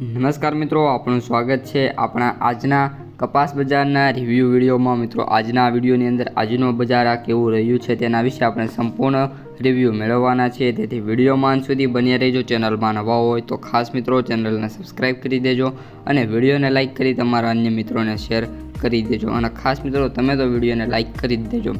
નમસ્કાર મિત્રો આપણું સ્વાગત છે આપણા આજના કપાસ બજારના રિવ્યૂ વિડીયોમાં. મિત્રો, આજના વિડીયોની અંદર આજનો બજાર આ કેવું રહ્યું છે તેના વિશે આપણે સંપૂર્ણ રિવ્યૂ મેળવવાના છે. તેથી વિડીયોમાં સુધી બન્યા રહેજો, ચેનલમાં નવા હોય તો ખાસ મિત્રો ચેનલને સબસ્ક્રાઈબ કરી દેજો અને વિડીયોને લાઇક કરી તમારા અન્ય મિત્રોને શેર કરી દેજો. અને ખાસ મિત્રો, તમે તો વિડીયોને લાઇક કરી દેજો.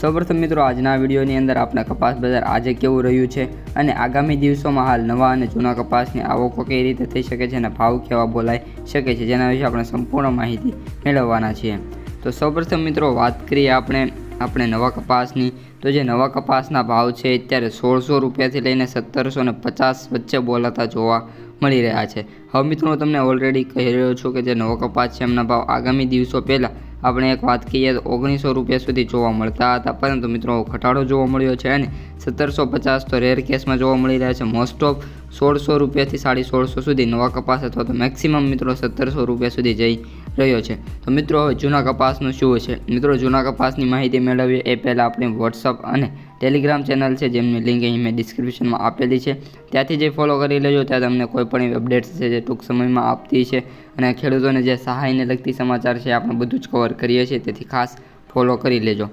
સૌપ્રથમ મિત્રો, આજના વિડીયોની અંદર આપણા કપાસ બજાર આજે કેવું રહ્યું છે અને આગામી દિવસોમાં હાલ નવા અને જૂના કપાસની આવકો કઈ રીતે થઈ શકે છે અને ભાવ કેવા બોલાઈ શકે છે, જેના વિશે આપણે સંપૂર્ણ માહિતી મેળવવાના છીએ. તો સૌપ્રથમ મિત્રો, વાત કરીએ આપણે આપણે નવા કપાસની, તો જે નવા કપાસના ભાવ છે અત્યારે સોળસો રૂપિયાથી લઈને સત્તરસો ને પચાસ વચ્ચે બોલાતા જોવા મળી રહ્યા છે. હવે મિત્રો તમને ઓલરેડી કહી રહ્યો છું કે જે નવો કપાસ છે, એમના ભાવ આગામી દિવસો પહેલાં આપણે એક વાત કહીએ તો ઓગણીસો રૂપિયા સુધી જોવા મળતા હતા. પરંતુ મિત્રો, ઘટાડો જોવા મળ્યો છે અને સત્તરસો પચાસ તો રેર કેસમાં જોવા મળી રહ્યા છે. મોસ્ટ ઓફ સોળસો રૂપિયાથી સાડી સોળસો સુધી નવા કપાસ અથવા તો મેક્સિમમ મિત્રો, સત્તરસો રૂપિયા સુધી જઈ રહ્યો છે. તો મિત્રો, હવે જૂના કપાસનું શું છે? મિત્રો, જૂના કપાસની માહિતી મેળવીએ એ પહેલાં આપણે વોટ્સઅપ અને ટેલિગ્રામ ચેનલ છે, જેમની લિંક અહીં મેં ડિસ્ક્રિપ્શનમાં આપેલી છે. ત્યાંથી જે ફોલો કરી લેજો, ત્યાં તમને કોઈ પણ એવી અપડેટ્સ છે જે ટૂંક સમયમાં આપતી છે. અને ખેડૂતોને જે સહાયને લગતી સમાચાર છે, આપણે બધું જ કવર કરીએ છીએ. તેથી ખાસ ફોલો કરી લેજો.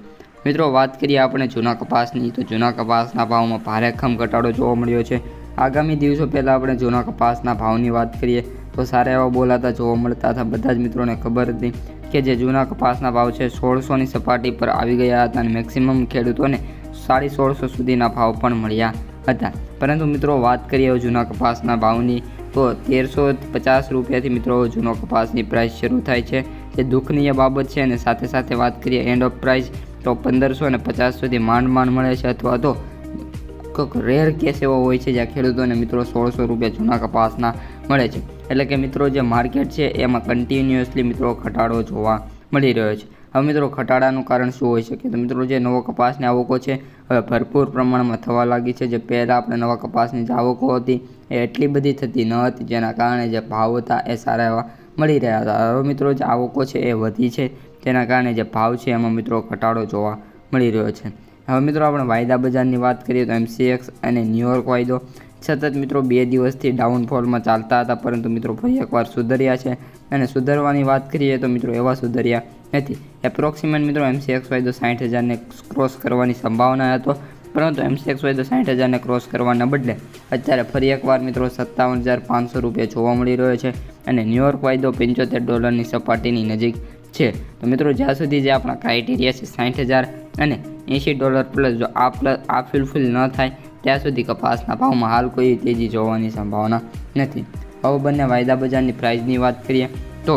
મિત્રો, વાત કરીએ આપણે જૂના કપાસની. તો જૂના કપાસના ભાવમાં ભારેખમ ઘટાડો જોવા મળ્યો છે. આગામી દિવસો પહેલાં આપણે જૂના કપાસના ભાવની વાત કરીએ. તો સારા એવા બોલાતા જોવા મળતા હતા. બધા જ મિત્રોને ખબર હતી કે જે જૂના કપાસના ભાવ છે સોળસોની સપાટી પર આવી ગયા હતા અને મેક્સિમમ ખેડૂતોને સાડી સોળસો સુધીના ભાવ પણ મળ્યા હતા. પરંતુ મિત્રો વાત કરીએ જૂના કપાસના ભાવની, તો તેરસો પચાસ રૂપિયાથી મિત્રો જૂનો કપાસની પ્રાઇસ શરૂ થાય છે. જે દુઃખનીય બાબત છે અને સાથે સાથે વાત કરીએ એન્ડ ઓફ પ્રાઇસ તો પંદરસો અને પચાસ સુધી માંડ માંડ મળે છે અથવા તો કોઈક રેર કેસ એવો હોય છે જ્યાં ખેડૂતોને મિત્રો સોળસો રૂપિયા જૂના કપાસના મળે છે. એટલે કે મિત્રો જે માર્કેટ છે, એમાં કન્ટિન્યુઅસલી મિત્રો ઘટાડો જોવા મળી રહ્યો છે. હવે મિત્રો ઘટાડાનું કારણ શું હોઈ શકે? તો મિત્રો જે નવો કપાસની આવકો છે, હવે ભરપૂર પ્રમાણમાં થવા લાગી છે. જે પહેલાં આપણે નવા કપાસની જે આવકો હતી, એ એટલી બધી થતી ન હતી, જેના કારણે જે ભાવ હતા એ સારા એવા મળી રહ્યા હતા. હવે મિત્રો જે આવકો છે, એ વધી છે. તેના કારણે જે ભાવ છે, એમાં મિત્રો ઘટાડો જોવા મળી રહ્યો છે. હવે મિત્રો આપણે વાયદા બજારની વાત કરીએ તો એમસીએક્સ અને ન્યુયોર્ક વાયદો. સતત મિત્રો બે દિવસથી ડાઉનફોલમાં ચાલતા હતા, પરંતુ મિત્રો ફરી એકવાર સુધર્યા છે. અને સુધરવાની વાત કરીએ તો મિત્રો એવા સુધર્યા નથી. એપ્રોક્સિમેટ મિત્રો એમસીએક્સ વાયદો સાઠ હજારને ક્રોસ કરવાની સંભાવના હતો, પરંતુ એમસીએક્સ વાયદો સાઠ હજારને ક્રોસ કરવાના બદલે અત્યારે ફરી એકવાર મિત્રો સત્તાવન હજાર પાંચસો રૂપિયા જોવા મળી રહ્યો છે અને ન્યુયોર્ક વાયદો પંચોતેર ડોલરની સપાટીની નજીક છે. તો મિત્રો જ્યાં સુધી જે આપણા ક્રાઇટેરિયા છે સાઠ હજાર અને એંશી ડોલર પ્લસ જો આ પ્લસ આ ફિલફિલ ન થાય ત્યાં સુધી કપાસના ભાવમાં હાલ કોઈ તેજી જોવાની સંભાવના નથી. હવે બંને વાયદા બજારની પ્રાઇસની વાત કરીએ તો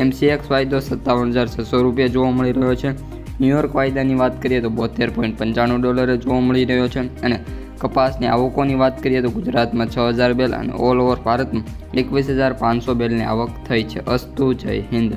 એમસીએક્સ વાયદો સત્તાવન હજાર છસો રૂપિયા જોવા મળી રહ્યો છે. ન્યુયોર્ક વાયદાની વાત કરીએ તો બોતેર પોઈન્ટ પંચાણું ડોલરે જોવા મળી રહ્યો છે અને કપાસની આવકોની વાત કરીએ તો ગુજરાતમાં છ હજાર બેલ અને ઓલ ઓવર ભારતમાં એકવીસ હજાર પાંચસો બેલની આવક થઈ છે. અસ્તુ જય હિન્દ.